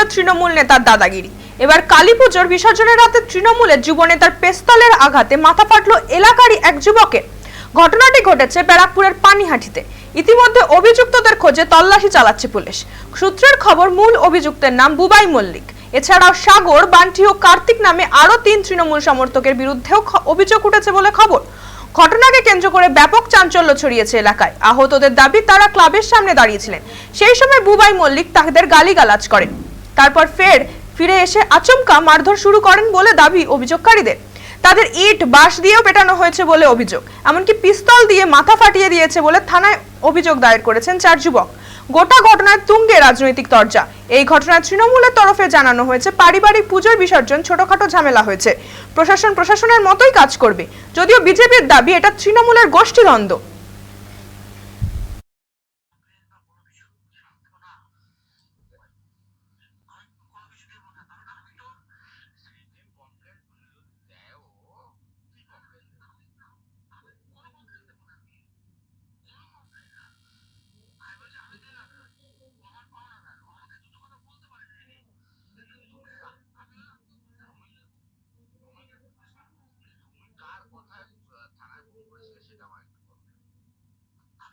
করে তৃণমূল নেতার দাদাগিরি। এবার কালী পুজোর বিসর্জনের রাতে তৃণমূলের যুব নেতার পেস্তলের আঘাতে মাথা ফাটলো এলাকারই এক যুবকের। ঘটনাটি ঘটেছে ব্যারাকপুরের পানিহাটিতে। ইতিমধ্যে অভিযুক্তদের খোঁজে তল্লাশি চালাচ্ছে পুলিশ। সূত্রের খবর, মূল অভিযুক্তের নাম বুবাই মল্লিক। এছাড়াও সাগর, বান্টি ও কার্তিক নামে আরও তিন তৃণমূল সমর্থকের বিরুদ্ধেও অভিযোগ উঠেছে বলে খবর। ঘটনাকে কেন্দ্র করে ব্যাপক চাঞ্চল্য ছড়িয়েছে এলাকায়। আহতদের দাবি, তারা ক্লাবের সামনে দাঁড়িয়েছিলেন। সেই সময় বুবাই মল্লিক তাদের গালিগালাজ করেন। তারপর ফের ফিরে এসে আচমকা মারধর শুরু করেন বলে দাবি অভিযোগকারীদের। তাদের ইট, বাঁশ দিয়েও পেটানো হয়েছে বলে অভিযোগ, এমনকি পিস্তল দিয়ে মাথা ফাটিয়ে দিয়েছে বলে থানায় অভিযোগ দায়ের করেছেন চার যুবক। গোটা ঘটনায় তুঙ্গে রাজনৈতিক তরজা। এই ঘটনায় তৃণমূলের তরফে জানানো হয়েছে, পারিবারিক পুজোর বিসর্জন, ছোটখাটো ঝামেলা হয়েছে। প্রশাসন প্রশাসনের মতোই কাজ করবে। যদিও বিজেপির দাবি, এটা তৃণমূলের গোষ্ঠীদ্বন্দ্ব।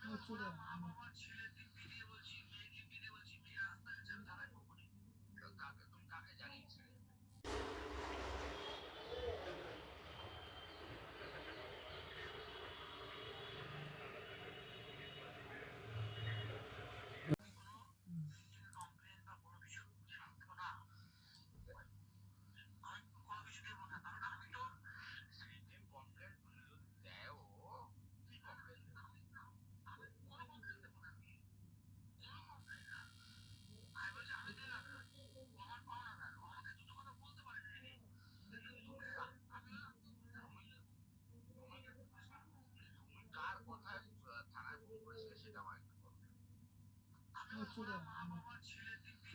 你做的妈妈我昨天我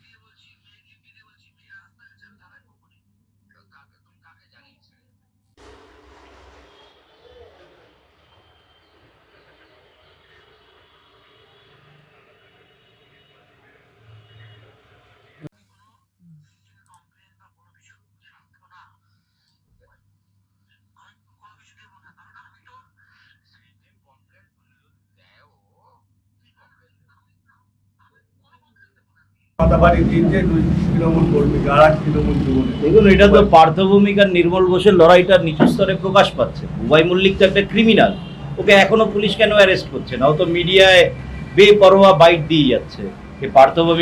এ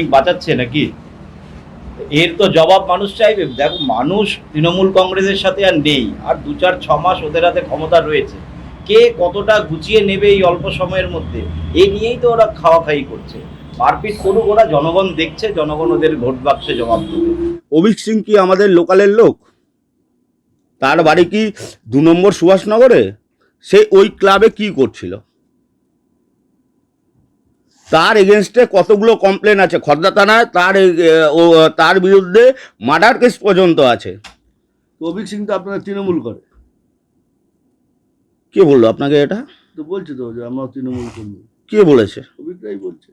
বাঁচাচ্ছে নাকি? এর তো জবাব মানুষ চাইবে। দেখো, মানুষ তৃণমূল কংগ্রেসের সাথে আর নেই। আর দু চার ছ মাস ওদের হাতে ক্ষমতা রয়েছে। কে কতটা গুছিয়ে নেবে এই অল্প সময়ের মধ্যে? এই নিয়েই তো ওরা খাওয়া খাই করছে। মারপিট করুক ওরা জনগণ দেখছে জনগণ ওদের ভোট বাক্সে জবাব দেবে। অভিক সিং কি আমাদের লোকালের লোক? তার বাড়ি কি দু নম্বর সুভাষনগরে? সে ওই ক্লাবে কি করছিল? তার এগেনস্টে কতগুলো কমপ্লেন আছে? খর্দা থানায় তার ও তার বিরুদ্ধে মার্ডার কেস পর্যন্ত আছে। অভিক সিং তো আপনারা তৃণমূল করে। কে বলল আপনাকে এটা? তো বলছে তো যে আমরা তৃণমূল কর্মী কে বলেছে? অভিকরাই বলছে।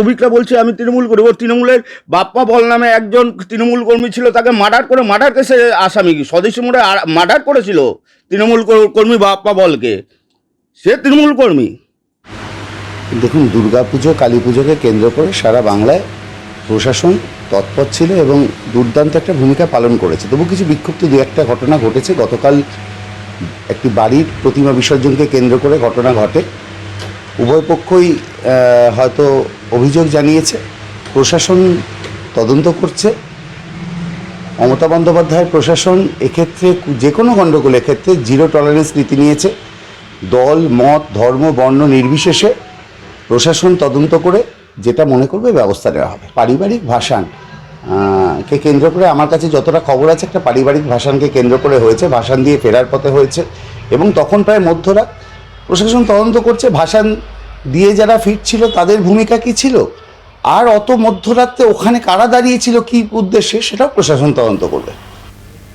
অভিকরা বলছে, আমি তৃণমূল করি ও তৃণমূলের বাপ্পা বল নামে একজন তৃণমূল কর্মী ছিল, তাকে মার্ডার করে, মার্ডার কেসে আসামি, স্বদেশী মোড়ে মার্ডার করেছিল তৃণমূল কর- কর্মী বাপ্পা বলকে। সে তৃণমূল কর্মী। দেখুন, দুর্গাপুজো কালী পুজোকে কেন্দ্র করে সারা বাংলায় প্রশাসন তৎপর ছিল এবং দুর্দান্ত একটা ভূমিকা পালন করেছে। তবু কিছু বিক্ষুব্ধ দু একটা ঘটনা ঘটেছে। গতকাল একটি বাড়ির প্রতিমা বিসর্জনকে কেন্দ্র করে ঘটনা ঘটে। উভয় পক্ষই হয়তো অভিযোগ জানিয়েছে, প্রশাসন তদন্ত করছে। মমতা বন্দ্যোপাধ্যায়ের প্রশাসন এক্ষেত্রে যে কোনো গণ্ডগোলের ক্ষেত্রে জিরো টলারেন্স নীতি নিয়েছে। দল, মত, ধর্ম, বর্ণ নির্বিশেষে প্রশাসন তদন্ত করে যেটা মনে করবে ব্যবস্থা নেওয়া হবে। পারিবারিক ভাষান কে কেন্দ্র করে আমার কাছে যতটা খবর আছে একটা পারিবারিক ভাষানকে কেন্দ্র করে হয়েছে ভাষান দিয়ে ফেরার পথে হয়েছে এবং তখন প্রায় মধ্যরাত প্রশাসন তদন্ত করছে। ভাষান দিয়ে যারা ফিরছিল, তাদের ভূমিকা কি ছিল? আর অত মধ্যরাত্রে ওখানে কারা দাঁড়িয়েছিল, কি উদ্দেশ্যে, সেটাও প্রশাসন তদন্ত করবে।